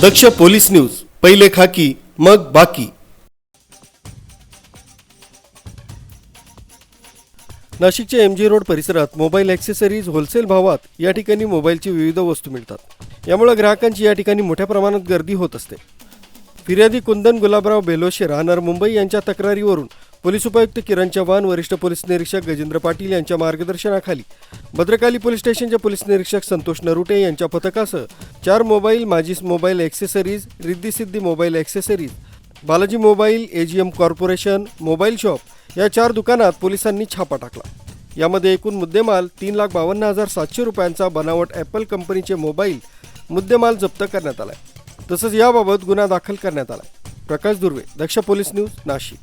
दक्ष police news पहिले खाकी मग बाकी. नाशिकच्या एम जी रोड परिसरात मोबाईल ॲक्सेसरीज होलसेल भावात या ठिकाणी मोबाईलची विविध वस्तू मिळतात. यामुळे ग्राहकांची या ठिकाणी मोठ्या प्रमाणात गर्दी होत असते. फिर्यादी कुंदन गुलाबराव बेलोशे राहणार मुंबई यांच्या तक्रारीवरून पोलीस उपायुक्त किरण चव्हाण वरिष्ठ पोलीस निरीक्षक गजेंद्र पाटील यांच्या मार्गदर्शनाखाली भद्रकाली पोलीस स्टेशनचे पोलीस निरीक्षक संतोष नरुटे यांच्या पथकासह चार mobile माजीस mobile accessories Riddhi mobile accessories Balaji mobile AGM corporation mobile shop या चार दुकानात पोलिसांनी छापा टाकला. यामध्ये एकूण मुद्देमाल तीन लाख बावन्न हजार सातशे रुपयांचा बनावट ॲपल कंपनीचे मोबाईल मुद्देमाल जप्त करण्यात आलाय. तसंच याबाबत गुन्हा दाखल करण्यात आलाय. Prakash Durve Daksh police news Nashik.